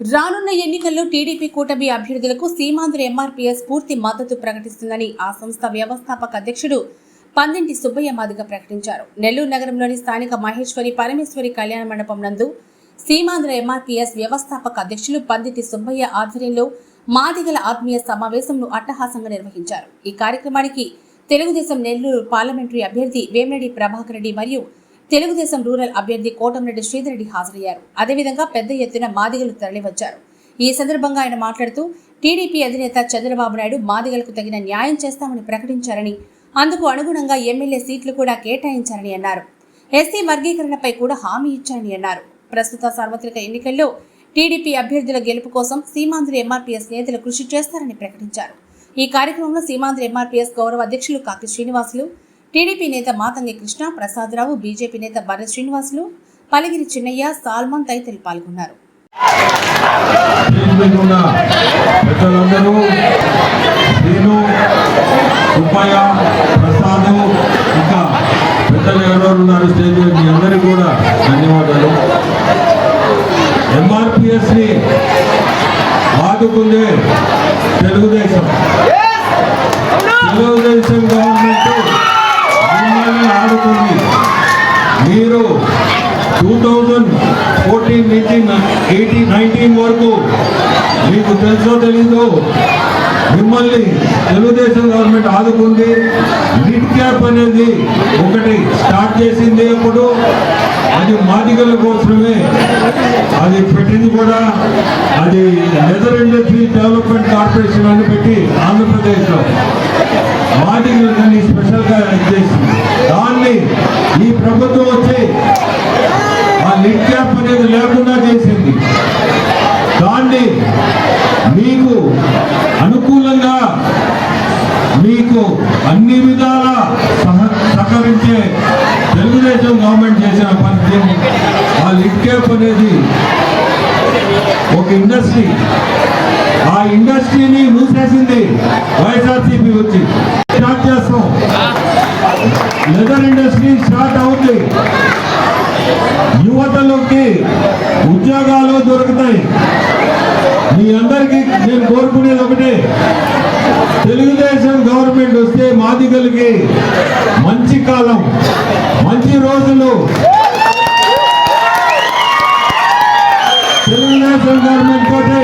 రానున్న ఎన్నికల్లో టీడీపీ కూటమి అభ్యర్థులకు సీమాంధ్ర ఎంఆర్పీఎస్ పూర్తి మద్దతు ప్రకటిస్తుందని ఆ సంస్థ వ్యవస్థాపక అధ్యక్షుడు పందింటి సుబ్బయ్య మాదిగ ప్రకటించారు. నెల్లూరు నగరంలోని స్థానిక మహేశ్వరి పరమేశ్వరి కళ్యాణ మండపం నందు సీమాంధ్ర ఎంఆర్పీఎస్ వ్యవస్థాపక అధ్యక్షులు పందిటి సుబ్బయ్య ఆధ్వర్యంలో మాదిగల ఆత్మీయ సమావేశంను అట్టహాసంగా నిర్వహించారు. ఈ కార్యక్రమానికి తెలుగుదేశం నెల్లూరు పార్లమెంటరీ అభ్యర్థి వేమిరెడ్డి ప్రభాకర్ రెడ్డి మరియు తెలుగుదేశం రూరల్ అభ్యర్థి కోటంరెడ్డి శ్రీధరెడ్డి హాజరయ్యారు. అదేవిధంగా పెద్ద ఎత్తున మాదిగలు తరలివచ్చారు. ఈ సందర్భంగా ఆయన మాట్లాడుతూ టీడీపీ అధినేత చంద్రబాబు నాయుడు మాదిగలకు తగిన న్యాయం చేస్తామని ప్రకటించారని అందుకు అనుగుణంగా ఎమ్మెల్యే సీట్లు కూడా కేటాయించారని అన్నారు. ఎస్సీ వర్గీకరణపై కూడా హామీ ఇచ్చారని అన్నారు. ప్రస్తుత సార్వత్రిక ఎన్నికల్లో టీడీపీ అభ్యర్థుల గెలుపు కోసం సీమాంధ్ర ఎంఆర్పీఎస్ నేతలు కృషి చేస్తారని ప్రకటించారు. ఈ కార్యక్రమంలో సీమాంధ్ర ఎంఆర్పీఎస్ గౌరవ అధ్యక్షులు కాకి శ్రీనివాసులు టీడీపీ నేత మాతంగి కృష్ణ ప్రసాదరావు బీజేపీ నేత బర్రె శ్రీనివాసులు పలిగిరి చిన్నయ్య సాల్మన్ తదితరులు పాల్గొన్నారు. కూడా ధన్యవాదాలు. ఆదుకుందే తెలుగుదేశం. తెలుగుదేశం గవర్నమెంట్ మీరు టూ థౌజండ్ ఫోర్టీన్ నుంచి ఎయిటీన్ నైన్టీన్ వరకు మీకు తెలుసో తెలీదో మిమ్మల్ని తెలుగుదేశం గవర్నమెంట్ ఆదుకుంది. లిడ్ క్యాప్ అనేది ఒకటి స్టార్ట్ చేసింది అప్పుడు అది మాదిగల కోసమే. అది పెట్టింది కూడా. అది లెదర్ ఇండస్ట్రీ డెవలప్మెంట్ కార్పొరేషన్ అని పెట్టి ఆంధ్రప్రదేశ్లో మాదిగలు దాన్ని స్పెషల్గా చేసింది దాన్ని ఈ ప్రభుత్వం వచ్చి ఆ లిడ్ క్యాప్ అనేది లేకుండా చేసింది దాన్ని మీకు అనుకూలంగా మీకు అన్ని విధాల సహకరించే తెలుగుదేశం గవర్నమెంట్ చేసిన పని ఆ లిడ్ అనేది ఒక ఇండస్ట్రీ. ఆ ఇండస్ట్రీని మూసేసింది వైఎస్ఆర్సీపీ వచ్చి. స్టార్ట్ చేస్తాం. లెదర్ ఇండస్ట్రీ స్టార్ట్ అవుతుంది యువతలోకి ఉద్యోగాలు దొరుకుతాయి. మీ అందరికీ నేను కోరుకునేది ఒకటే. మాది వస్తే మంచి కాలం మంచి రోజులు. తెలుగుదేశం గవర్నమెంట్ తోటి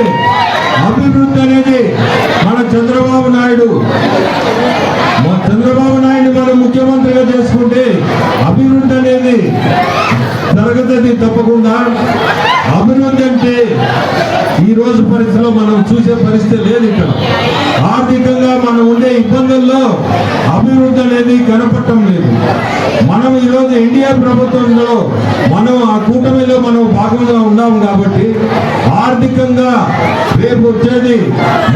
అభివృద్ధి అనేది మన చంద్రబాబు నాయుడు. చంద్రబాబు నాయుడు గారు ముఖ్యమంత్రిగా చేసుకుంటే అభివృద్ధి అనేది జరుగుతుంది తప్పకుండా అభివృద్ధి అంటే ఈ రోజు పరిస్థితిలో మనం చూసే పరిస్థితి లేదు ఇక్కడ. ఆర్థికంగా మనం ఉండే ఇబ్బందుల్లో అభివృద్ధి అనేది కనపడటం లేదు. మనం ఈరోజు ఇండియా ప్రభుత్వంలో మనం ఆ కూటమిలో మనం భాగంగా ఉన్నాం కాబట్టి ఆర్థికంగా రేపు వచ్చేది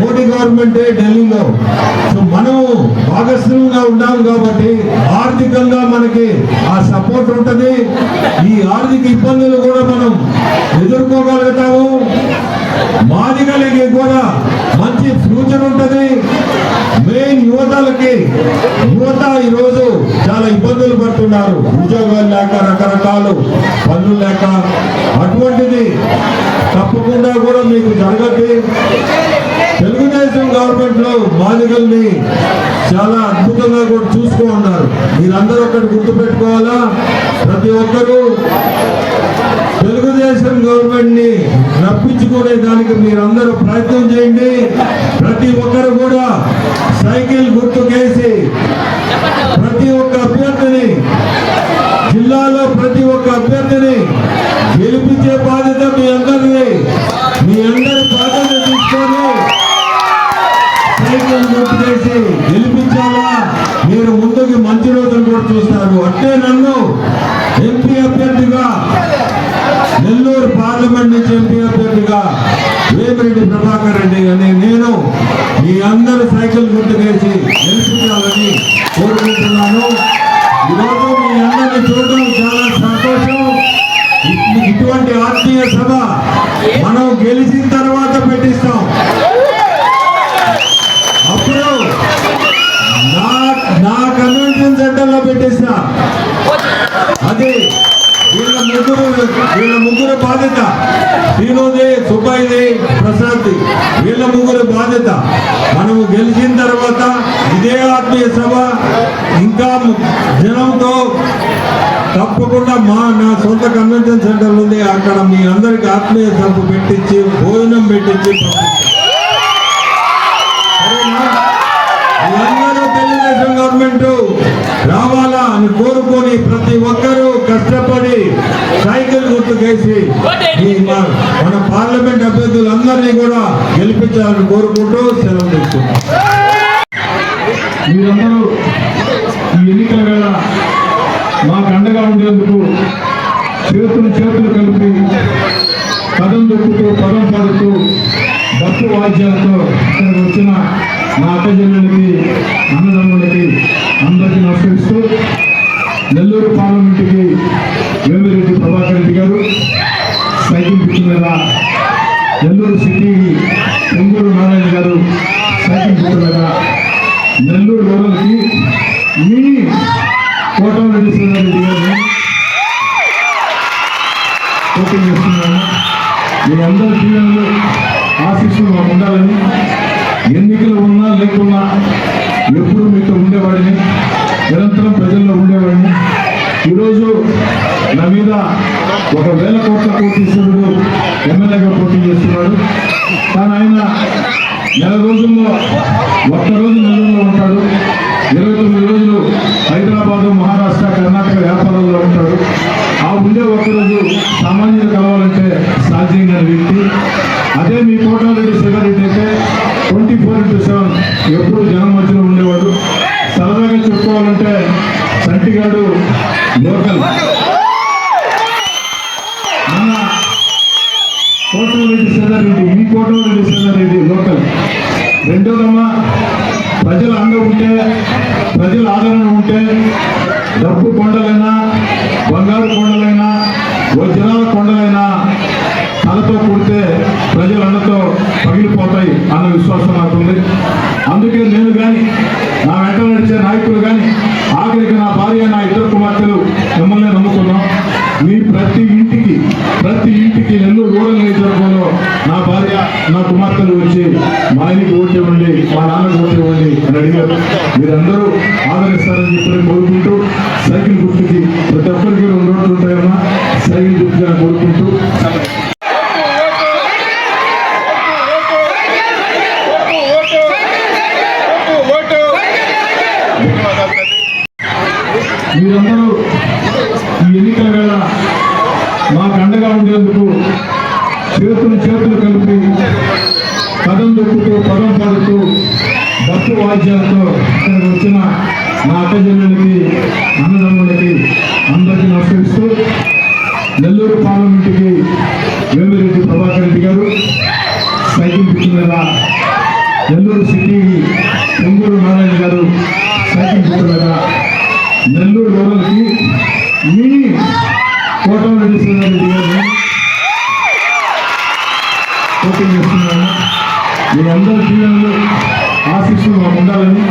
మోడీ గవర్నమెంటే ఢిల్లీలో. సో మనం భాగస్వామ్యంగా ఉన్నాం కాబట్టి ఆర్థికంగా మనకి ఆ సపోర్ట్ ఉంటుంది. ఈ ఆర్థిక ఇబ్బందులు కూడా మనం ఎదుర్కోగలుగుతాము. మాదిగలకి కూడా మంచి ఫ్యూచర్ ఉంటుంది. మెయిన్ యువతలకి యువత ఈరోజు చాలా ఇబ్బందులు పడుతున్నారు. ఉద్యోగాలు లేక రకరకాలు పనులు లేక అటువంటిది తప్పకుండా కూడా మీకు జరగద్ది. తెలుగుదేశం గవర్నమెంట్లో బాలికల్ని చాలా అద్భుతంగా కూడా చూసుకో ఉన్నారు. మీరందరూ ఒకటి గుర్తుపెట్టుకోవాలా? ప్రతి ఒక్కరూ తెలుగుదేశం గవర్నమెంట్ని రప్పించుకునే దానికి మీరందరూ ప్రయత్నం చేయండి. ప్రతి ఒక్కరు కూడా సైకిల్ గుర్తుకేసి ప్రతి ఒక్క అభ్యర్థిని జిల్లాలో ప్రతి ఒక్క అభ్యర్థిని గెలిపించే రెడ్డి అని నేను మీ అందరు సైకిల్ గుర్తుకేసి గెలిపించాలని కోరుకుంటున్నాను. ఈరోజు మీ అందరిని చూడడం చాలా సంతోషం. ఇటువంటి ఆత్మీయ సభ మనం గెలిచిన తర్వాత పెట్టిస్తాం. అప్పుడు నా నా కన్వెన్షన్ సెంటర్లో పెట్టేస్తా. అది వీళ్ళ ముగ్గురు వీళ్ళ ముగ్గురు బాధ్యత. శ్రీనుది సుబ్బయ్యది ప్రశాంతి. వీళ్ళ ముగ్గురు బాధ్యత. మనము గెలిచిన తర్వాత ఇదే ఆత్మీయ సభ. ఇంకా జనంతో తప్పకుండా మా నా సొంత కన్వెన్షన్ సెంటర్ ఉంది. అక్కడ మీ అందరికి ఆత్మీయ సభ పెట్టించి భోజనం పెట్టించి పంపిస్తాం. తెలుగుదేశం గవర్నమెంట్ రావాలా అని కోరుకొని ప్రతి ఒక్కరూ కష్టపడి సైకిల్ గుర్తుకేసి ఈ మా- మన పార్లమెంట్ అభ్యర్థులందరినీ కూడా గెలిపించాలని కోరుకుంటూ సెలవు తీసుకుంటాం మీరందరూ ఈ ఎన్నికల వేళ మాకు అండగా ఉండేందుకు చేతులు చేతులు కలిపి పదం దొక్కుతూ పదం పడుతూ డప్పు వాద్యాలతో ఇక్కడికి వచ్చిన నా అక్క చెల్లెలకి అన్నదమ్ములకి అందరూ పోటీ చేస్తున్నాను మీ అందరి పిల్లలు ఆశీస్సులు మాకు ఉండాలని ఎన్నికలు ఉన్నా లేకున్నా ఎప్పుడు మీతో ఉండేవాడిని నిరంతరం ప్రజల్లో ఉండేవాడిని. ఈరోజు నా మీద ఒక వేల కోట్ల కోటీశ్వరుడు ఎమ్మెల్యేగా పోటీ చేస్తున్నాడు. కానీ ఆయన నెల రోజుల్లో ఒక్కరోజు నెలలో ఉంటాడు. ఇరవై తొమ్మిది రోజులు హైదరాబాదు మహారాష్ట్ర కర్ణాటక వ్యాపారం ఉండే సామాన్యులు కావాలంటే సాధ్యం కాని వ్యక్తి అదే మీ కోటారెడ్డి శివరెడ్డి అయితే ట్వంటీ ఫోర్ ఇంటూ సెవెన్ ఎప్పుడు జనం మధ్యలో ఉండేవాడు. సరదాగా చెప్పుకోవాలంటే సంటిగాడు లోకల్ మన కోటమిరెడ్డి సీతారెడ్డి ఈ కోటమిరెడ్డి సీతారెడ్డి లోకల్ రెండోదమ్మా ప్రజల అండ ఉంటే ప్రజల ఆదరణ ఉంటే డబ్బు కొండలైనా బంగారు కొండలైనా వజ్రాల కొండలైనా తలతో కుడితే ప్రజలందరితో పగిలిపోతాయి అన్న విశ్వాసం నాకుంది అందుకే నేను కానీ నా వెంట నడిచే నాయకులు కానీ వచ్చి మా ఇంటికి ఓటు ఇవ్వండి మా నాన్నకు ఓటు ఇవ్వండి అని అడిగారు. మీరందరూ ఆదరిస్తారని చెప్పి కోరుకుంటూ సైకిల్ గుర్తుకి ప్రతి ఒక్కరికి రెండు రోడ్లు ఉంటాయమ్మా. సైకిల్ గుర్తుగా కోరుకుంటూ మీరందరూ ఈ ఎన్నికల వేళ మాకు అండగా ఉండేందుకు చేతులు చేతులు కలిపి పదం దొక్కుతూ పదం పాడుతూ డప్పు వాద్యాలతో ఇక్కడికి వచ్చిన నా అక్కజనులకి అన్నదమ్ములకి అందరికీ నమస్కరిస్తూ నెల్లూరు పార్లమెంటుకి వేమిరెడ్డి ప్రభాకర్ రెడ్డి గారు సైకిల్ గుర్తు మీద నెల్లూరు సిటీకి పొంగూరు నారాయణ గారు సైకిల్ గుర్తు మీద నెల్లూరు రూరల్కి మీ కోటమిరెడ్డి శ్రీధర్రెడ్డి గారిని పోటీ చేస్తున్నాను మీ అందరి పిల్లలు ఆశీస్సులు ఉండాలని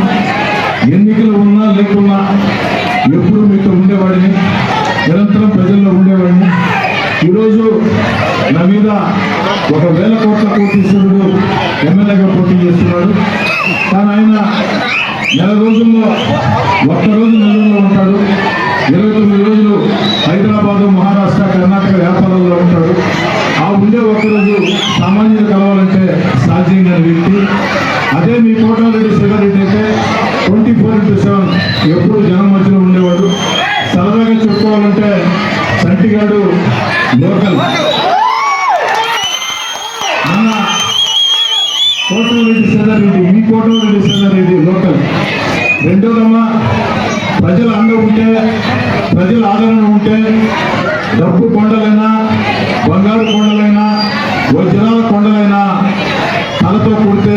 ఎన్నికలు ఉన్నా లేకున్నా ఎప్పుడు మీతో ఉండేవాడిని నిరంతరం ప్రజల్లో ఉండేవాడిని. ఈరోజు నా మీద ఒక వేల కోట్ల కోటీశ్వరుడు ఎమ్మెల్యేగా పోటీ చేస్తున్నాడు. కానీ ఆయన నెల రోజుల్లో ఒక్కరోజు నెలలో ఉంటాడు. ఇరవై తొమ్మిది రోజులు హైదరాబాదు మహారాష్ట్ర కర్ణాటక వ్యాపారంలో ఉంటాడు. ఉండే ఒకరోజు సామాన్యులు కలవాలంటే సాధ్యం కాని వ్యక్తి. అదే మీ కోటారెడ్డి శివరెడ్డి అయితే ట్వంటీ ఫోర్ ఇంటూ సెవెన్ ఎప్పుడు జనం మధ్యలో ఉండేవాడు. సరదాగా చెప్పుకోవాలంటే సంటిగాడు లోకల్. మన కోటారెడ్డి సీతారెడ్డి మీ కోటారెడ్డి సీతారెడ్డి లోకల్. రెండోదమ్మా ప్రజల అండ ఉంటే ప్రజల ఆదరణ ఉంటే డబ్బు కొండలైనా బంగారు కొండలైనా వజ్రాల కొండలైనా తనతో కూడితే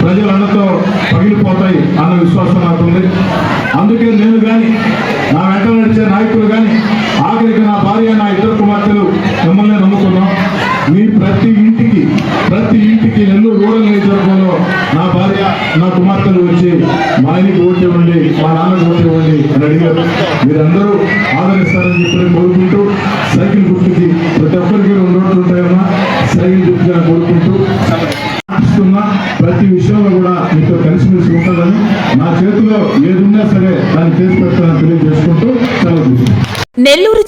ప్రజలన్నతో పగిలిపోతాయి అన్న విశ్వాసం నాకుంది అందుకే నేను కానీ నా వెంట నడిచే నాయకులు కానీ ఆఖరికి నా భార్య నా ఇద్దరు కుమార్తెలు మిమ్మల్ని నమ్ముకున్నాం. మీ ప్రతి ఇంటికి ప్రతి ఇంటికి ఎన్నో రూరల్ నియోజకవర్గంలో నా భార్య నా కుమార్తెలు వచ్చి మా ఆయనకి ఓటు ఇవ్వండి మా నాన్నకి ఓటు ఇవ్వండి అని అడిగారు. మీరందరూ ఆదరిస్తారని చెప్పి కోరుకుంటూ సైకిల్ గుర్తుకి ప్రతి ఒక్కరికి రెండు రోడ్లు ఉంటాయన్నా సైకిల్ గుర్తుగా కోరుకుంటూ